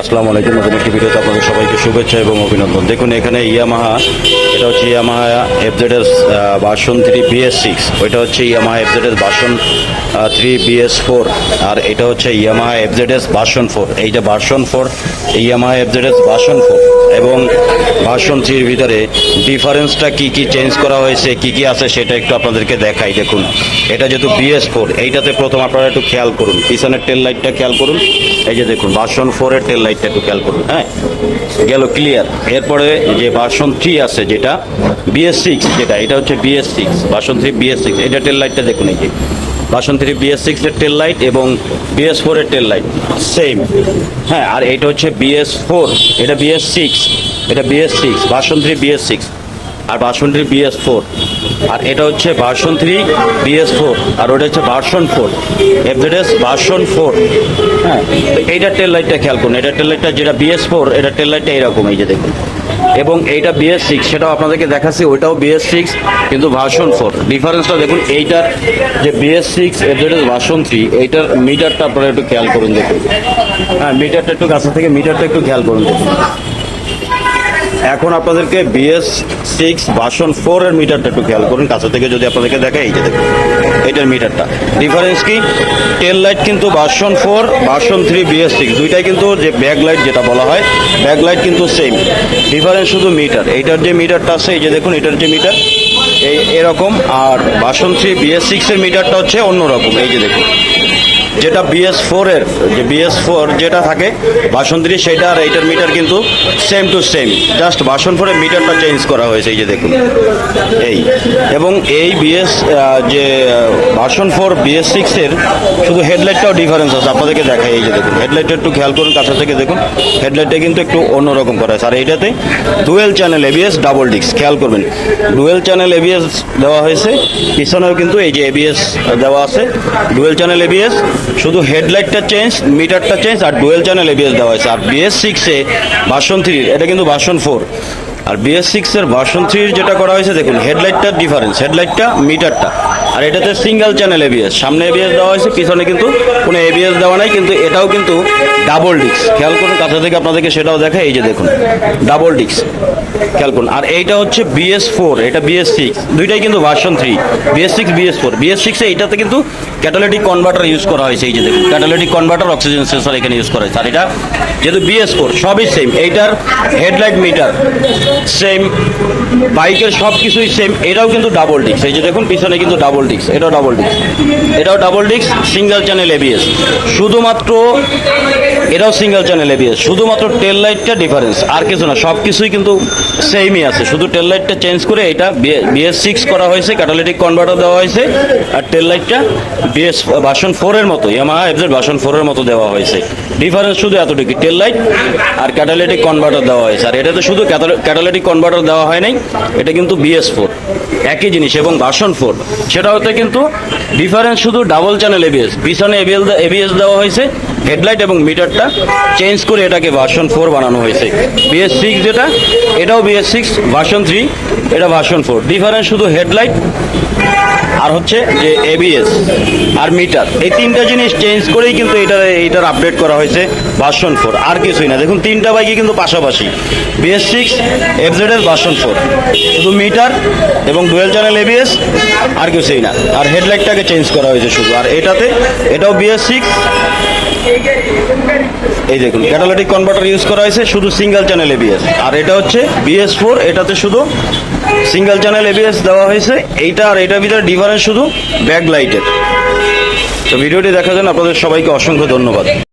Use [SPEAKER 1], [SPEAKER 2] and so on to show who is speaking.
[SPEAKER 1] আসসালামু আলাইকুম। নতুন একটি ভিডিওতে আপনাদের সবাইকে শুভেচ্ছা এবং অভিনন্দন। দেখুন, এখানে ইয়ামাহা, এটা হচ্ছে Yamaha FZS version three BS six. ওইটা হচ্ছে Yamaha FZS version three BS four. আর এটা হচ্ছে ইয়ামাহা এফজেডএস ভার্সন ফোর। এইটা version four Yamaha FZS version four এবং ভার্সন থ্রির ভিতরে ডিফারেন্সটা কি কি চেঞ্জ করা হয়েছে, কি কি আছে সেটা একটু আপনাদেরকে দেখাই। দেখুন, এটা যেহেতু বিএস ফোর, এইটাতে প্রথম আপনারা একটু খেয়াল করুন। পিছনের টেল লাইটটা খেয়াল করুন। এই যে দেখুন ভার্সন ফোরের টেল লাইটটা একটু খেয়াল করুন হ্যাঁ? গেল ক্লিয়ার এরপরে যে ভার্সন থ্রি আছে যেটা বিএস সিক্স যেটা, এটা হচ্ছে BS six version three BS six এটা টেল লাইটটা দেখুন এই যে বাসন থ্রি বিএস সিক্সের টেল লাইট এবং বিএস ফোরের টেল লাইট সেম হ্যাঁ আর এটা হচ্ছে বিএস ফোর এটা বিএস সিক্স এটা BS six version three BS six আর ভার্সন থ্রি বিএস ফোর আর এটা হচ্ছে ভার্সন থ্রি বিএস ফোর আর ওটা হচ্ছে version four FZS version four হ্যাঁ তো এইটার টেল লাইটটা খেয়াল করুন এটার টেল লাইটটা যেটা বিএস ফোর এটার টেল লাইটটা এরকম, এই যে দেখুন। এবং এইটা বিএস সিক্স সেটাও আপনাদেরকে দেখাচ্ছি, ওইটাও বিএস সিক্স কিন্তু ভার্সন ফোর ডিফারেন্সটা দেখুন, এইটার যে BS six FZS version three এইটার মিটারটা আপনারা একটু খেয়াল করুন দেখুন। হ্যাঁ মিটারটা একটু কাছে থেকে মিটারটা একটু খেয়াল করুন দেখুন। এখন আপনাদেরকে বিএস সিক্স ভার্সন ফোর এর মিটারটা একটু খেয়াল করুন, কাছে থেকে যদি আপনাদেরকে দেখে, এই যে দেখুন এটার মিটারটা ডিফারেন্স কি? টেল লাইট কিন্তু version four version three BS six দুইটাই কিন্তু যে ব্যাক লাইট যেটা বলা হয় ব্যাক লাইট কিন্তু সেম ডিফারেন্স শুধু মিটার এইটার যে মিটারটা আছে, এই যে দেখুন এটার যে মিটার এই এরকম। আর ভার্সন থ্রি বিএস সিক্স এর মিটারটা হচ্ছে অন্যরকম, এই যে দেখুন। যেটা বিএস ফোর এর, যে বিএস ফোর যেটা থাকে বাসন্তী সেটা আর এইটার মিটার কিন্তু সেম টু সেম জাস্ট বাসন ফোরের মিটারটা চেঞ্জ করা হয়েছে, এই যে দেখুন। এই। এবং এই বিএস যে বাসন ফোর বিএস সিক্স এর শুধু হেডলাইটটাও ডিফারেন্স আছে। আপনাদেরকে দেখাই, এই যে দেখুন। হেডলাইটটা একটু খেয়াল করুন, কাছে থেকে দেখুন। হেডলাইটটা কিন্তু একটু অন্যরকম করা আছে। আর এইটাতে dual channel ABS double disc খেয়াল করবেন। ডুয়েল চ্যানেল এবিএস দেওয়া হয়েছে। পিছনেও কিন্তু এই যে এবিএস দেওয়া আছে। ডুয়েল চ্যানেল এবিএস শুধু হেডলাইটটা চেঞ্জ মিটারটা চেঞ্জ আর ডুয়েল চ্যানেল এবিএস দেওয়া হয়েছে আর বিএস সিক্সে ভার্সন থ্রির এটা কিন্তু ভার্সন ফোর আর বিএস সিক্সের ভার্সন থ্রির যেটা করা হয়েছে দেখুন হেডলাইটটার ডিফারেন্স হেডলাইটটা মিটারটা আর এটাতে সিঙ্গেল চ্যানেল এবিএস সামনে এবিএস দেওয়া হয়েছে পিছনে কিন্তু কোনো এবিএস দেওয়া নাই কিন্তু এটাও কিন্তু ডাবল ডিস্ক খেয়াল করুন কাছে থেকে আপনাদেরকে সেটাও দেখা এই যে দেখুন ডাবল ডিস্ক খেয়াল করুন আর এইটা হচ্ছে বিএস ফোর এটা বিএস সিক্স দুইটাই কিন্তু version three BS six BS four BS সিক্সে এইটাতে কিন্তু ক্যাটালিটিক কনভার্টার ইউজ করা হয়েছে, এই যে দেখুন ক্যাটালিটিক কনভার্টার অক্সিজেন সেন্সর এখানে ইউজ করা হয়েছে। আর এটা যেহেতু বিএস ফোর সবই সেম এইটার হেডলাইট মিটার সেম বাইকের সব কিছুই সেম এটাও কিন্তু ডাবল ডিস্ক এই যে দেখুন, পিছনে কিন্তু ডাবল ডিস্ক এটাও ডাবল ডিস্ক এটাও double disc single channel ABS শুধুমাত্র এটাও সিঙ্গেল চ্যানেল এবিএস শুধুমাত্র টেল লাইটটা ডিফারেন্স আর কিছু না সব কিছুই কিন্তু সেমই আছে। শুধু টেল লাইটটা চেঞ্জ করে এটা বিএস সিক্স করা হয়েছে ক্যাটালিটিক কনভার্টার দেওয়া হয়েছে, আর টেল লাইটটা বিএস ভার্সন ফোরের মতো ইয়ামাহা এফজেড ভার্সন ফোরের মতো দেওয়া হয়েছে। ডিফারেন্স শুধু এতটুকু টেল লাইট আর ক্যাটালিটিক কনভার্টার দেওয়া হয়েছে। আর এটাতে শুধু ক্যাটালিটিক কনভার্টার দেওয়া হয় নাই, এটা কিন্তু বিএস ফোর একই জিনিস, এবং ভার্সন ফোর সেটা হতে কিন্তু ডিফারেন্স শুধু ডাবল চ্যানেল এবিএস পিছনে এবিএল এবিএস দেওয়া হয়েছে হেডলাইট এবং মিটারটা চেঞ্জ করে এটাকে ভার্সন ফোর বানানো হয়েছে। বিএস সিক্স যেটা, এটাও বিএস সিক্স ভার্সন থ্রি এটা ভার্সন ফোর ডিফারেন্স শুধু হেডলাইট আর হচ্ছে যে এবিএস আর মিটার এই তিনটা জিনিস চেঞ্জ করেই কিন্তু এটা এইটার আপডেট করা হয়েছে ভার্সন ফোর আর কিছুই না। দেখুন, তিনটা বাইকই কিন্তু পাশাপাশি। বিএস সিক্স এফজেড এর ভার্সন ফোর শুধু মিটার এবং ডুয়েল চ্যানেল এবিএস আর কিছুই না। আর হেডলাইটটাকে চেঞ্জ করা হয়েছে শুধু। আর এটাতে, এটাও বিএস সিক্স এই দেখুন ক্যাটালিটিক কনভার্টার ইউজ করা হয়েছে শুধু সিঙ্গেল চ্যানেল এবিএস আর এটা হচ্ছে বিএস ফোর এটাতে শুধু সিঙ্গেল চ্যানেল এবিএস দেওয়া হয়েছে। এইটা আর এটার ভিতরে ডিফারেন্স শুধু ব্যাক লাইটের তো ভিডিওটি দেখার জন্য আপনাদের সবাইকে অসংখ্য ধন্যবাদ।